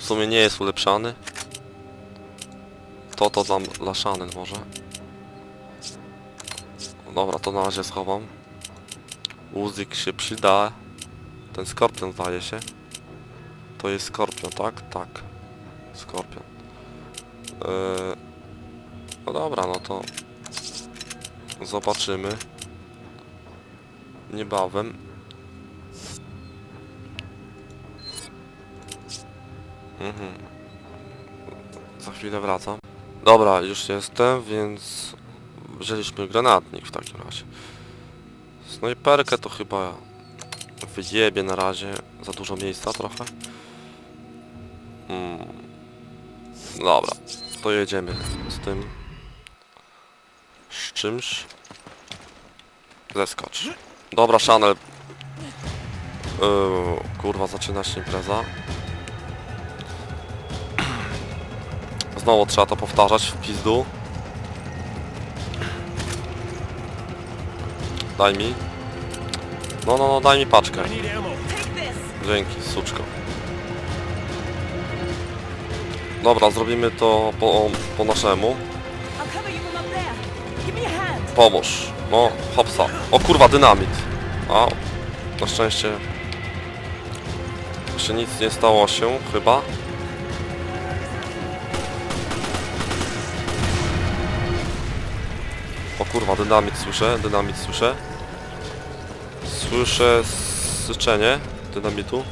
W sumie nie jest ulepszany. To to Shannon może. Dobra, to na razie schowam. Uzik się przyda. Ten skorpion zdaje się. To jest skorpion, tak? Tak. Skorpion. Eee, no dobra, no to zobaczymy. Niebawem. Mhm. Za chwilę wracam. Dobra, już jestem, więc wzięliśmy granatnik w takim razie. Snajperkę to chyba wyjebie na razie. Za dużo miejsca trochę. Hmm. Dobra, to jedziemy z tym. Z czymś. Zeskocz. Dobra, Chanel. Yy, kurwa, zaczyna się impreza. Znowu trzeba to powtarzać w pizdu. Daj mi. No, no, no, daj mi paczkę. Dzięki, suczko. Dobra, zrobimy to po, po naszemu. Pomóż. No, hopsa. O kurwa, dynamit. A, na szczęście... Jeszcze nic nie stało się, chyba. Kurwa, dynamit słyszę, dynamit słyszę. Słyszę syczenie dynamitu.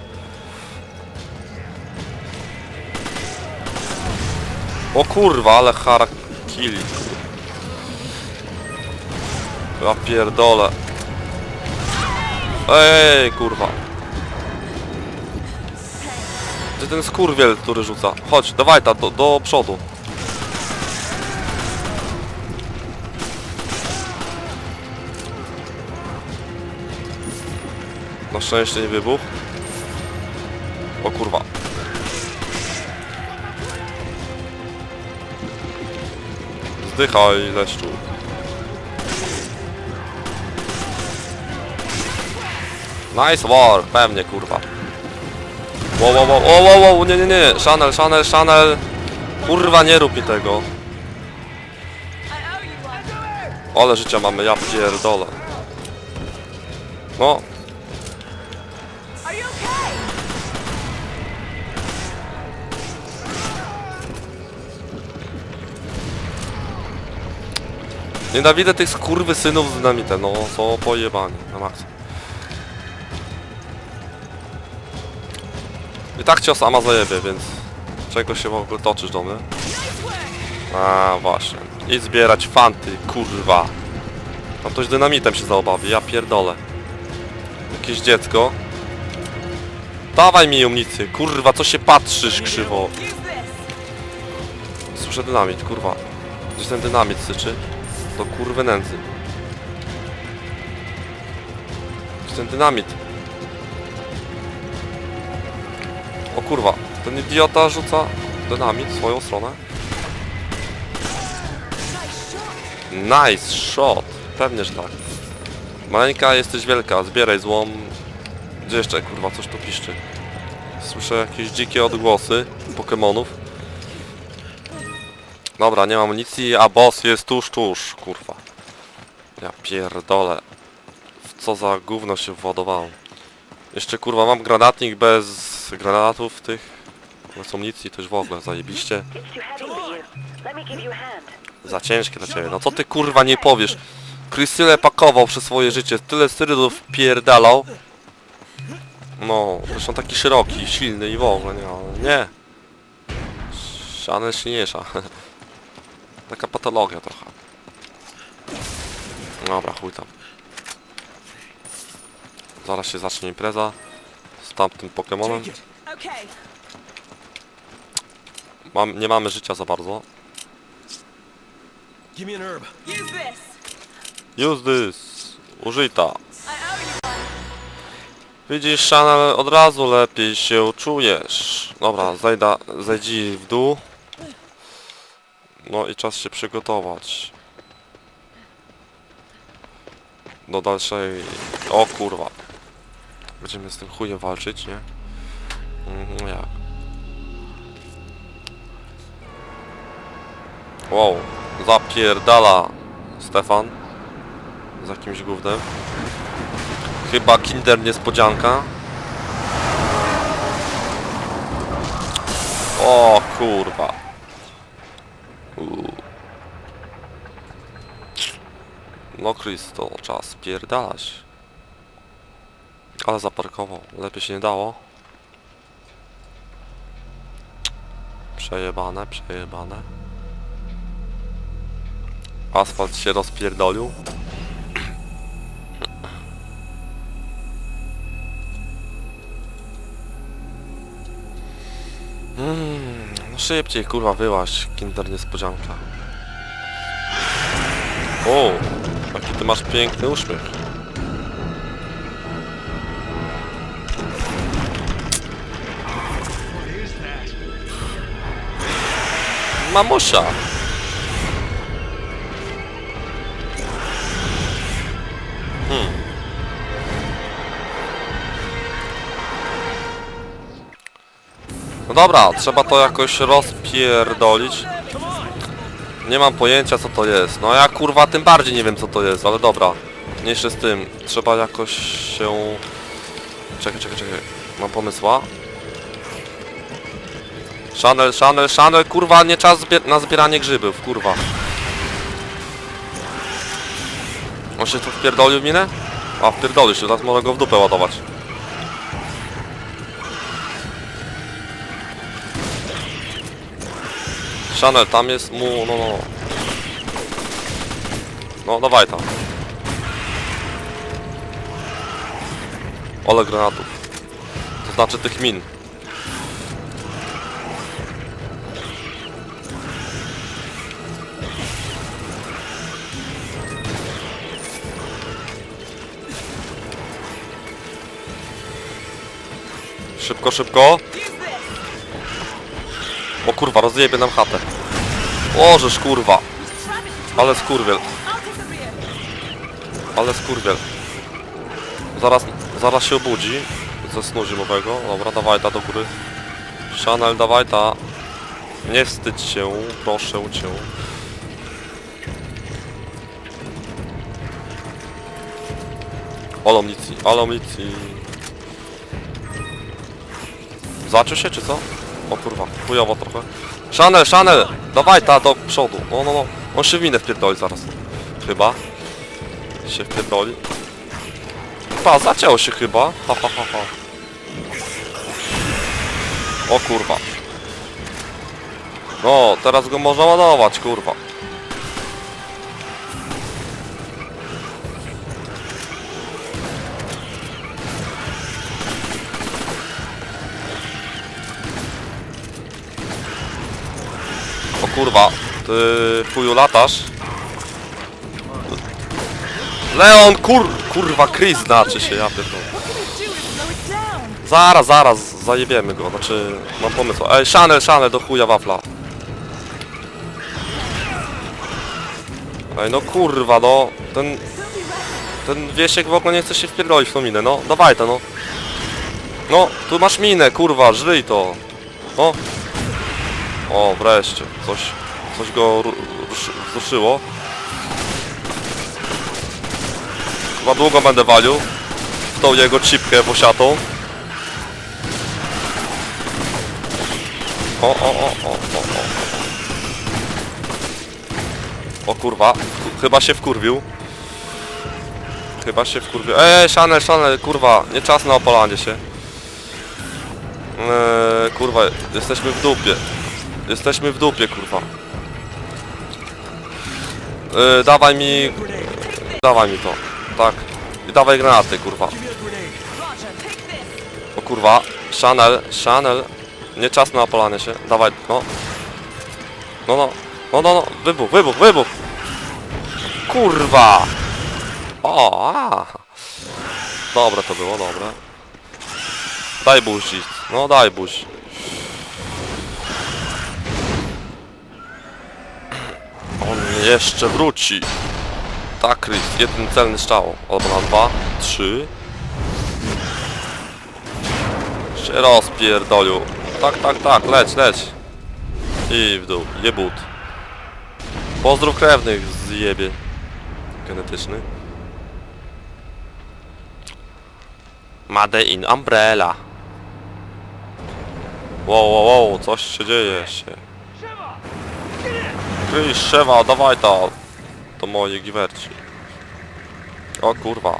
O kurwa, ale harakili. Ja pierdolę. Ej, kurwa. Gdzie ten skurwiel, który rzuca? Chodź, dawaj ta, do, do przodu. Na szczęście nie wybuch. O kurwa. Zdychaj, leszczu. Nice war, pewnie kurwa. Wow, wow, wow, wow, wow, wow, nie, nie, nie, Chanel, Chanel, Chanel. Kurwa, nie rób mi tego. Ale życia mamy, ja pierdolę. No, nienawidzę tych skurwy synów z dynamitem, no, są pojebani, na maksa. I tak cię sama zajebie, więc czego się w ogóle toczysz do mnie? A właśnie. I zbierać fanty, kurwa. Tam ktoś dynamitem się zaobawi, ja pierdolę. Jakieś dziecko. Dawaj mi amunicję, kurwa, co się patrzysz krzywo? Słyszę dynamit, kurwa. Gdzieś ten dynamit syczy. To kurwy nędzy. Gdzieś ten dynamit. O kurwa, ten idiota rzuca dynamit w swoją stronę. Nice shot. Pewnie, że tak. Maleńka, jesteś wielka, zbieraj złom. Gdzie jeszcze, kurwa, coś tu piszczy? Słyszę jakieś dzikie odgłosy Pokemonów. Dobra, nie mam amunicji, a boss jest tuż, tuż, kurwa. Ja pierdolę. W co za gówno się władowało. Jeszcze, kurwa, mam granatnik bez granatów tych. Bez amunicji, już w ogóle zajebiście. Za ciężkie dla ciebie. No co ty kurwa nie powiesz? Chris tyle pakował przez swoje życie, tyle sterydów pierdalał. No, zresztą taki szeroki, silny i w ogóle, nie, nie. Szanel silniejsza. Taka patologia trochę. Dobra, chuj tam. Zaraz się zacznie impreza z tamtym Pokemonem. Mam, nie mamy życia za bardzo. Use this. Użyta. Widzisz, Chanel, od razu lepiej się czujesz. Dobra, zajda, zejdź w dół. No i czas się przygotować. Do dalszej... O kurwa. Będziemy z tym chujem walczyć, nie? Mm, no jak? Wow, zapierdala Stefan z jakimś gównem. Chyba kinder niespodzianka. O kurwa. No Chris, to czas pierdalać. Ale zaparkował. Lepiej się nie dało. Przejebane, przejebane. Asfalt się rozpierdolił. Mm, no szybciej kurwa wyłaś, kinder niespodzianka. O, jaki ty masz piękny uśmiech. Mamusia. Hmm. No dobra, trzeba to jakoś rozpierdolić. Nie mam pojęcia co to jest. No ja kurwa tym bardziej nie wiem co to jest, ale dobra. Mniejszy z tym. Trzeba jakoś się... Czekaj, czekaj, czekaj. Mam pomysła. Chanel, Chanel, Chanel, kurwa, nie czas zbier na zbieranie grzybów, kurwa. On się tu wpierdolił minę? A, wpierdolił się, teraz można go w dupę ładować. Chanel, tam jest mu, no, no. No, dawaj tam. Ole granatów. To znaczy tych min. Szybko, szybko. O kurwa, rozjebie nam chatę. Ożeż kurwa. Ale skurwiel. Ale skurwiel. Zaraz, zaraz się obudzi. Ze snu zimowego. Dobra, dawaj ta do góry. Chanel, dawaj ta. Nie wstydź się, proszę cię. Ale amunicji, ale amunicji. Zaczął się czy co? O kurwa, chujowo trochę. Chanel, Chanel! Dawaj ta do przodu. No, no, no. On się w minę wpierdoli zaraz. Chyba. Się wpierdoli. Pa, zacięło się chyba. Ha, ha, ha, ha. O kurwa. No, teraz go można ładować, kurwa. Kurwa, ty chuju latasz. Leon, kur... kurwa, Chris znaczy się, ja pierdolę. Zaraz, zaraz, zajebiemy go, znaczy, mam pomysł. Ej, Chanel, Chanel, do chuja wafla. Ej, no kurwa, no, ten... Ten wiesiek w ogóle nie chce się wpierdolić w tą minę, no, dawaj to, no. No, tu masz minę, kurwa, żyj to. No. O, wreszcie, coś, coś go ru- ruszy, wzruszyło. Chyba długo będę walił w tą jego cipkę posiatą. O, o, o, o, o, o. O kurwa, Ch- chyba się wkurwił. Chyba się wkurwił. Eee, Chanel, Chanel, kurwa, nie czas na opalanie się. Eee, kurwa, jesteśmy w dupie. Jesteśmy w dupie, kurwa. Eee, dawaj mi... Dawaj mi to. Tak. I dawaj granaty, kurwa. O kurwa, Chanel, Chanel. Nie czas na opalanie się. Dawaj, no. No, no. No, no, no. Wybuch, wybuch, wybuch. Kurwa. O, a. Dobre to było, dobre. Daj buzi. No, daj buzi. Jeszcze wróci. Tak, Chris. Jeden celny strzał. Albo na dwa, trzy. Się rozpierdolił. Tak, tak, tak, leć, leć. I w dół, jebut. Pozdrów krewnych zjebie. Genetyczny. Made in Umbrella. Wow, wow, wow, coś się dzieje się. Kryś, Szewa, dawaj to. To moje giwerci. O kurwa.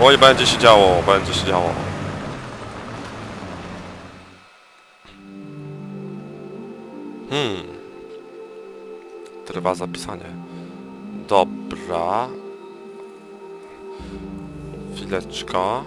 Oj, będzie się działo, będzie się działo. Hmm. Trwa zapisanie. Dobra. Chwileczka.